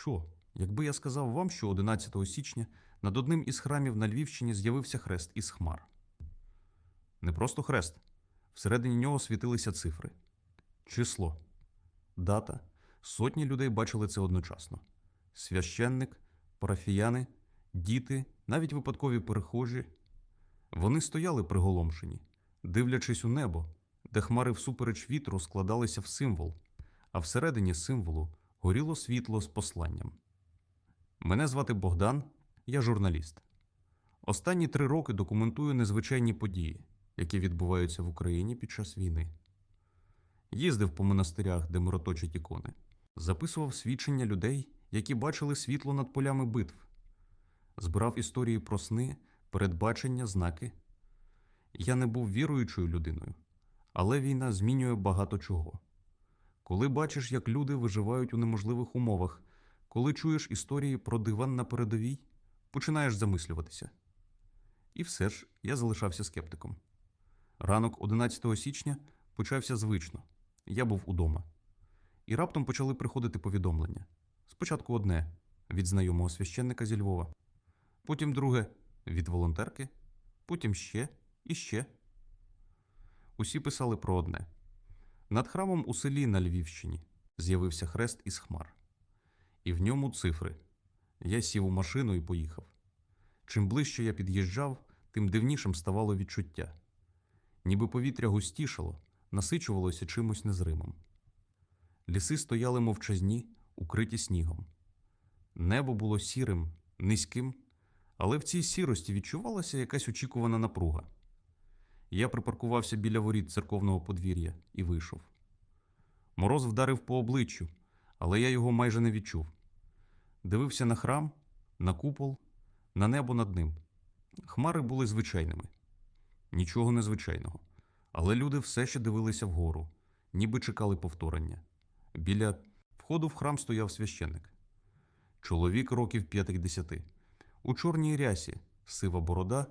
Що, якби я сказав вам, що 11 січня над одним із храмів на Львівщині з'явився хрест із хмар? Не просто хрест. Всередині нього світилися цифри, число, дата. Сотні людей бачили це одночасно: священник, парафіяни, діти, навіть випадкові перехожі. Вони стояли приголомшені, дивлячись у небо, де хмари всупереч вітру складалися в символ, а всередині символу горіло світло з посланням. Мене звати Богдан, я журналіст. Останні три роки документую незвичайні події, які відбуваються в Україні під час війни. Їздив по монастирях, де мироточать ікони, записував свідчення людей, які бачили світло над полями битв, збирав історії про сни, передбачення, знаки. Я не був віруючою людиною, але війна змінює багато чого. Коли бачиш, як люди виживають у неможливих умовах, коли чуєш історії про диван на передовій, починаєш замислюватися. І все ж я залишався скептиком. Ранок 11 січня почався звично. Я був удома. І раптом почали приходити повідомлення. Спочатку одне від знайомого священника зі Львова, потім друге від волонтерки, потім ще і ще. Усі писали про одне. Над храмом у селі на Львівщині з'явився хрест із хмар, і в ньому цифри. Я сів у машину і поїхав. Чим ближче я під'їжджав, тим дивнішим ставало відчуття. Ніби повітря густішало, насичувалося чимось незримим. Ліси стояли мовчазні, укриті снігом. Небо було сірим, низьким, але в цій сірості відчувалася якась очікувана напруга. Я припаркувався біля воріт церковного подвір'я і вийшов. Мороз вдарив по обличчю, але я його майже не відчув. Дивився на храм, на купол, на небо над ним. Хмари були звичайними, нічого незвичайного. Але люди все ще дивилися вгору, ніби чекали повторення. Біля входу в храм стояв священник. Чоловік років 50. У чорній рясі, сива борода,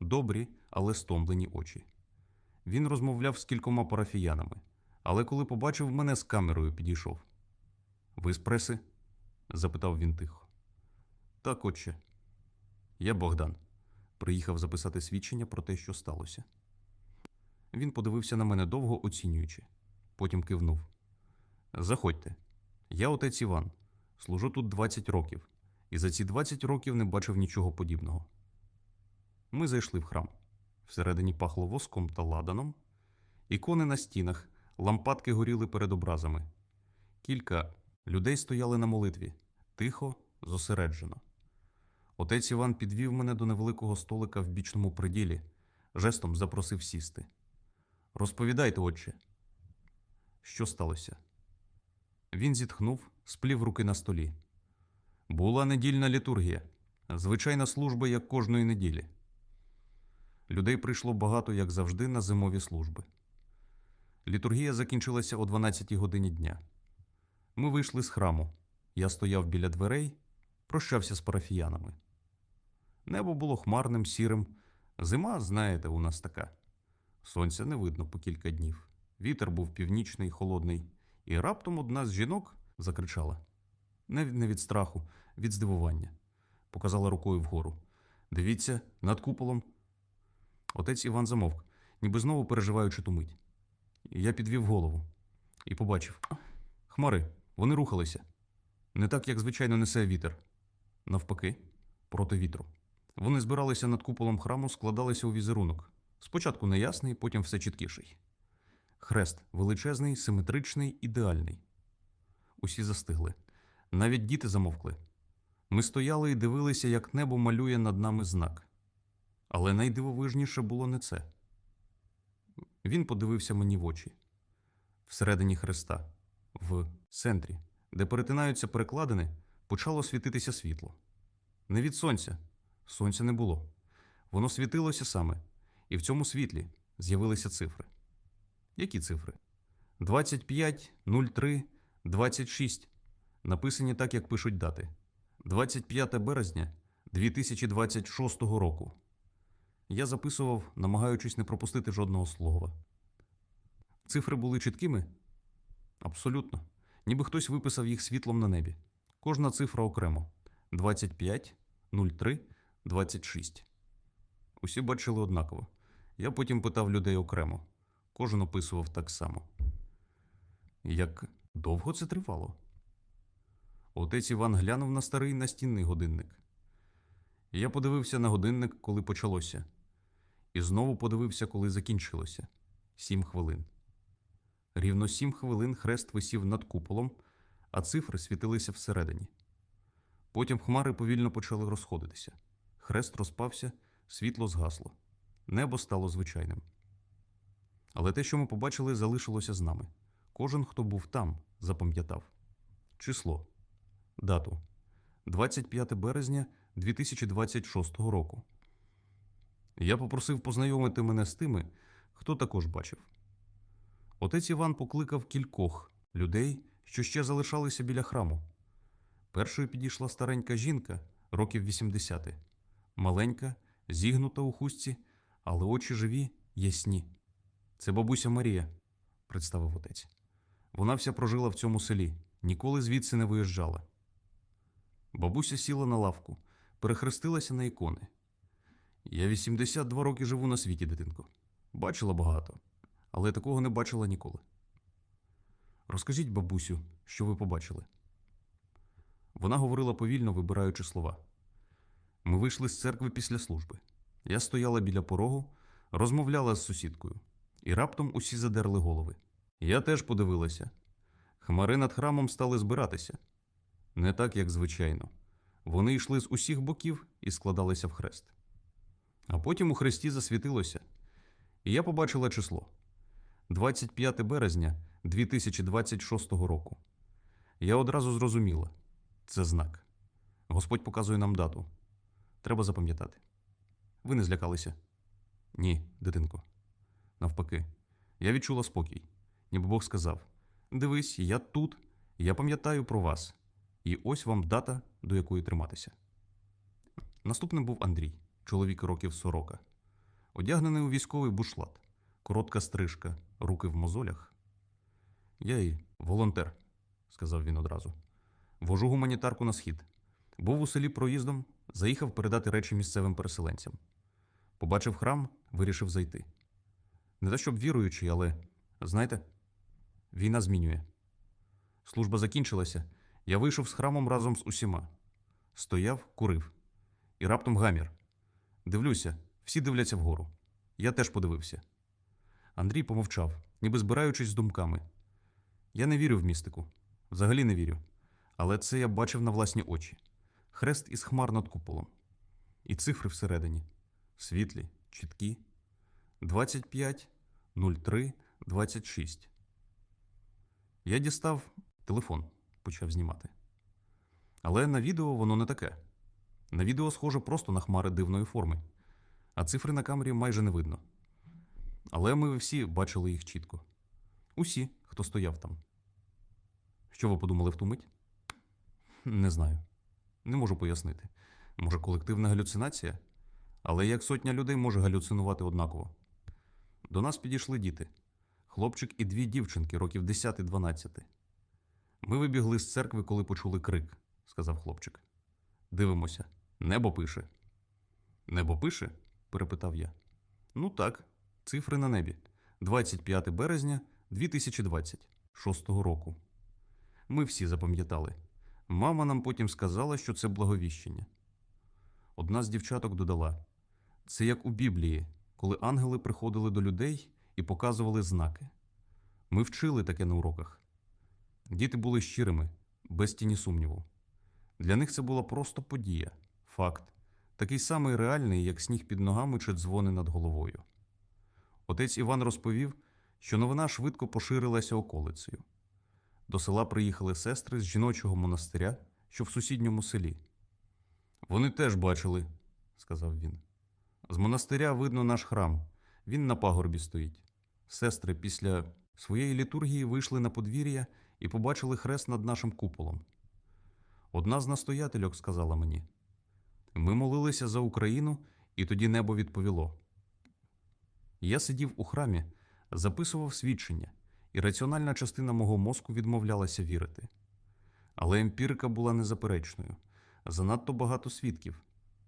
добрі, але стомлені очі. Він розмовляв з кількома парафіянами, але коли побачив мене з камерою, підійшов. Ви з преси? запитав він тихо. Так, отче. Я Богдан. Приїхав записати свідчення про те, що сталося. Він подивився на мене довго оцінюючи, потім кивнув. Заходьте. Я отець Іван. Служу тут 20 років, і за ці 20 років не бачив нічого подібного. Ми зайшли в храм. Всередині пахло воском та ладаном, ікони на стінах, лампадки горіли перед образами. Кілька людей стояли на молитві, тихо, зосереджено. Отець Іван підвів мене до невеликого столика в бічному приділі, жестом запросив сісти. Розповідайте, отче. Що сталося? Він зітхнув, сплів руки на столі. Була недільна літургія, звичайна служба, як кожної неділі. Людей прийшло багато, як завжди, на зимові служби. Літургія закінчилася о 12 годині дня. Ми вийшли з храму. Я стояв біля дверей, прощався з парафіянами. Небо було хмарним, сірим. Зима, знаєте, у нас така. Сонця не видно по кілька днів. Вітер був північний, холодний, і раптом одна з жінок закричала не від, не від страху, від здивування. Показала рукою вгору. Дивіться, над куполом. Отець Іван замовк, ніби знову переживаючи ту мить. Я підвів голову і побачив хмари, вони рухалися. Не так, як звичайно несе вітер. Навпаки, проти вітру. Вони збиралися над куполом храму, складалися у візерунок. Спочатку неясний, потім все чіткіший. Хрест величезний, симетричний, ідеальний. Усі застигли. Навіть діти замовкли. Ми стояли і дивилися, як небо малює над нами знак. Але найдивовижніше було не це. Він подивився мені в очі всередині хреста, в центрі, де перетинаються перекладини, почало світитися світло. Не від сонця, сонця не було. Воно світилося саме, і в цьому світлі з'явилися цифри. Які цифри? 25, 03, 26. Написані так, як пишуть дати. 25 березня 2026 року. Я записував, намагаючись не пропустити жодного слова. Цифри були чіткими? Абсолютно. Ніби хтось виписав їх світлом на небі. Кожна цифра окремо 25, 03, 26. Усі бачили однаково. Я потім питав людей окремо. Кожен описував так само. Як довго це тривало? Отець Іван глянув на старий настінний годинник. Я подивився на годинник, коли почалося, і знову подивився, коли закінчилося сім хвилин. Рівно сім хвилин хрест висів над куполом, а цифри світилися всередині. Потім хмари повільно почали розходитися. Хрест розпався, світло згасло. Небо стало звичайним. Але те, що ми побачили, залишилося з нами. Кожен, хто був там, запам'ятав число, дату 25 березня 2026 року. Я попросив познайомити мене з тими, хто також бачив. Отець Іван покликав кількох людей, що ще залишалися біля храму. Першою підійшла старенька жінка, років 80, маленька, зігнута у хустці, але очі живі, ясні. Це бабуся Марія, представив отець. Вона вся прожила в цьому селі, ніколи звідси не виїжджала. Бабуся сіла на лавку, перехрестилася на ікони. Я 82 роки живу на світі, дитинко. Бачила багато, але такого не бачила ніколи. Розкажіть, бабусю, що ви побачили. Вона говорила повільно, вибираючи слова. Ми вийшли з церкви після служби. Я стояла біля порогу, розмовляла з сусідкою, і раптом усі задерли голови. Я теж подивилася. Хмари над храмом стали збиратися. Не так, як звичайно. Вони йшли з усіх боків і складалися в хрест. А потім у хресті засвітилося, і я побачила число 25 березня 2026 року. Я одразу зрозуміла це знак. Господь показує нам дату. Треба запам'ятати. Ви не злякалися? Ні, дитинко. Навпаки, я відчула спокій, ніби Бог сказав: Дивись, я тут, я пам'ятаю про вас. І ось вам дата, до якої триматися. Наступним був Андрій, чоловік років сорока, одягнений у військовий бушлат, коротка стрижка, руки в мозолях. Я і волонтер, сказав він одразу. Вожу гуманітарку на схід. Був у селі проїздом, заїхав передати речі місцевим переселенцям. Побачив храм, вирішив зайти. Не те, щоб віруючий, але знаєте, війна змінює. Служба закінчилася. Я вийшов з храмом разом з усіма. Стояв, курив. І раптом гамір. Дивлюся, всі дивляться вгору. Я теж подивився. Андрій помовчав, ніби збираючись з думками. Я не вірю в містику. Взагалі не вірю. Але це я бачив на власні очі. Хрест із хмар над куполом. І цифри всередині. Світлі, чіткі. 25, 03, 26. Я дістав телефон, почав знімати. Але на відео воно не таке. На відео схоже просто на хмари дивної форми, а цифри на камері майже не видно. Але ми всі бачили їх чітко. Усі, хто стояв там. Що ви подумали в ту мить? Не знаю. Не можу пояснити. Може, колективна галюцинація? Але як сотня людей може галюцинувати однаково. До нас підійшли діти хлопчик і дві дівчинки, років 10-12. Ми вибігли з церкви, коли почули крик, сказав хлопчик. Дивимося, небо пише. Небо пише? перепитав я. Ну так, цифри на небі. 25 березня 2026 року. Ми всі запам'ятали. Мама нам потім сказала, що це благовіщення. Одна з дівчаток додала: це як у Біблії, коли ангели приходили до людей і показували знаки. Ми вчили таке на уроках. Діти були щирими, без тіні сумніву. Для них це була просто подія, факт, такий самий реальний, як сніг під ногами чи дзвони над головою. Отець Іван розповів, що новина швидко поширилася околицею. До села приїхали сестри з жіночого монастиря, що в сусідньому селі. Вони теж бачили, сказав він. З монастиря видно наш храм. Він на пагорбі стоїть. Сестри після своєї літургії вийшли на подвір'я і побачили хрест над нашим куполом. Одна з настоятельок сказала мені: ми молилися за Україну, і тоді небо відповіло. Я сидів у храмі, записував свідчення, і раціональна частина мого мозку відмовлялася вірити. Але емпірика була незаперечною. Занадто багато свідків,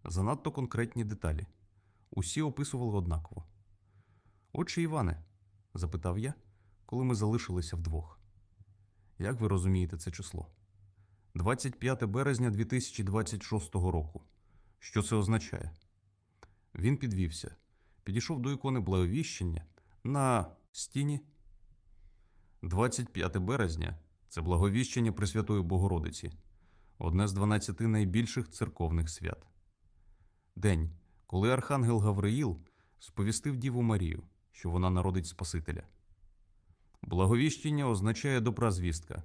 занадто конкретні деталі. Усі описували однаково. Отче Іване, запитав я, коли ми залишилися вдвох. Як ви розумієте це число? 25 березня 2026 року. Що це означає? Він підвівся, підійшов до ікони благовіщення на стіні. 25 березня це благовіщення Пресвятої Богородиці, одне з 12 найбільших церковних свят. День, коли архангел Гавриїл сповістив Діву Марію, що вона народить Спасителя. Благовіщення означає добра звістка,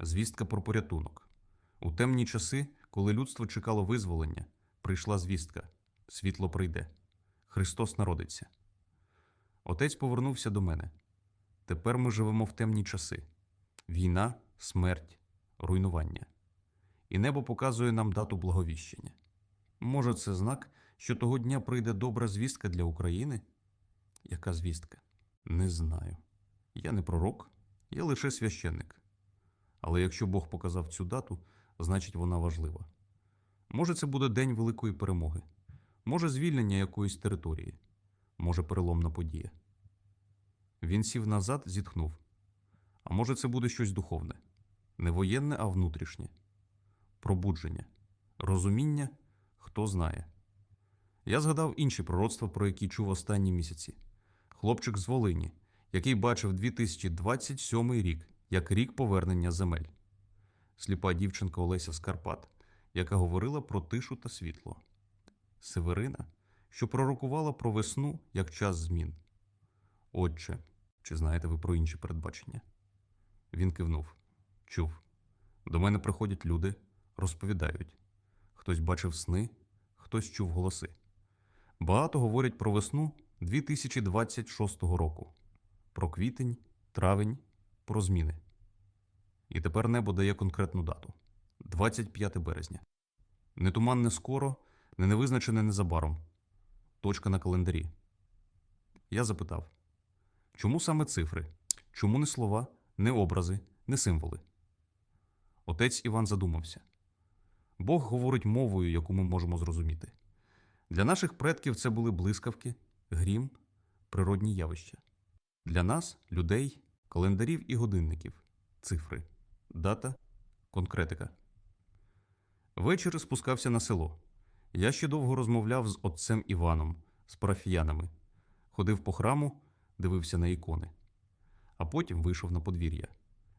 звістка про порятунок. У темні часи, коли людство чекало визволення, прийшла звістка світло прийде, Христос народиться. Отець повернувся до мене. Тепер ми живемо в темні часи війна, смерть, руйнування. І небо показує нам дату благовіщення. Може, це знак, що того дня прийде добра звістка для України? Яка звістка? Не знаю. Я не пророк, я лише священник. Але якщо Бог показав цю дату, значить вона важлива. Може, це буде день великої перемоги, може, звільнення якоїсь території, може, переломна подія. Він сів назад, зітхнув. А може, це буде щось духовне, не воєнне, а внутрішнє, пробудження, розуміння, хто знає. Я згадав інші пророцтва, про які чув останні місяці. Хлопчик з Волині, який бачив 2027 рік як рік повернення земель, сліпа дівчинка Олеся Скарпат, яка говорила про тишу та світло, Северина, що пророкувала про весну як час змін. Отче, чи знаєте ви про інші передбачення? Він кивнув. Чув. До мене приходять люди, розповідають. Хтось бачив сни, хтось чув голоси. Багато говорять про весну 2026 року, про квітень, травень, про зміни. І тепер небо дає конкретну дату 25 березня. Не туманне скоро, не невизначене незабаром. Точка на календарі. Я запитав, чому саме цифри? Чому не слова, не образи, не символи? Отець Іван задумався. Бог говорить мовою, яку ми можемо зрозуміти. Для наших предків це були блискавки, грім, природні явища. Для нас, людей, календарів і годинників, цифри, дата, конкретика. Ввечері спускався на село. Я ще довго розмовляв з отцем Іваном, з парафіянами, ходив по храму, дивився на ікони. А потім вийшов на подвір'я.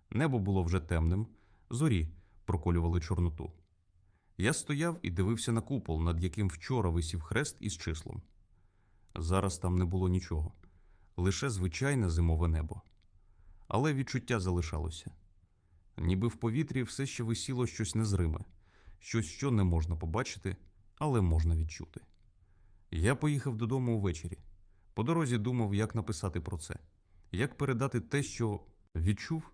Небо було вже темним, зорі проколювали чорноту. Я стояв і дивився на купол, над яким вчора висів хрест із числом. Зараз там не було нічого, лише звичайне зимове небо. Але відчуття залишалося. Ніби в повітрі все ще висіло щось незриме, щось, що не можна побачити, але можна відчути. Я поїхав додому увечері. По дорозі думав, як написати про це, як передати те, що відчув.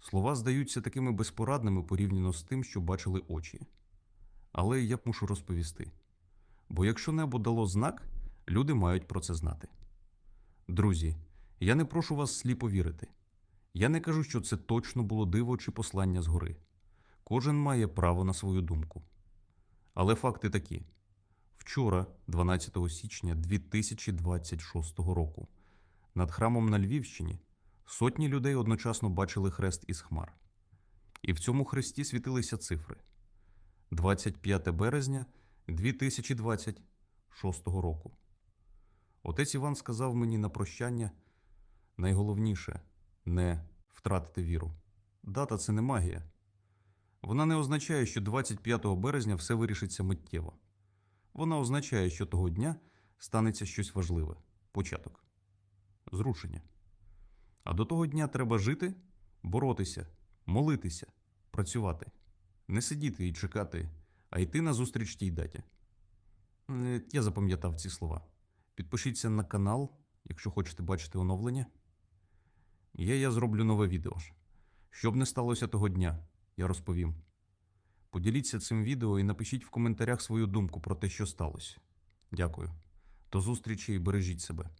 Слова здаються такими безпорадними порівняно з тим, що бачили очі. Але я б мушу розповісти. Бо якщо небо дало знак, люди мають про це знати. Друзі, я не прошу вас сліпо вірити. Я не кажу, що це точно було диво чи послання згори. Кожен має право на свою думку. Але факти такі: вчора, 12 січня 2026 року, над храмом на Львівщині сотні людей одночасно бачили хрест із хмар. І в цьому хресті світилися цифри: 25 березня 2026 року. Отець Іван сказав мені на прощання найголовніше не втратити віру. Дата це не магія. Вона не означає, що 25 березня все вирішиться миттєво. Вона означає, що того дня станеться щось важливе початок, зрушення. А до того дня треба жити, боротися, молитися, працювати, не сидіти і чекати, а йти на зустріч тій даті. Е, Я запам'ятав ці слова. Підпишіться на канал, якщо хочете бачити оновлення. Є я зроблю нове відео. Щоб не сталося того дня, я розповім. Поділіться цим відео і напишіть в коментарях свою думку про те, що сталося. Дякую. До зустрічі і бережіть себе.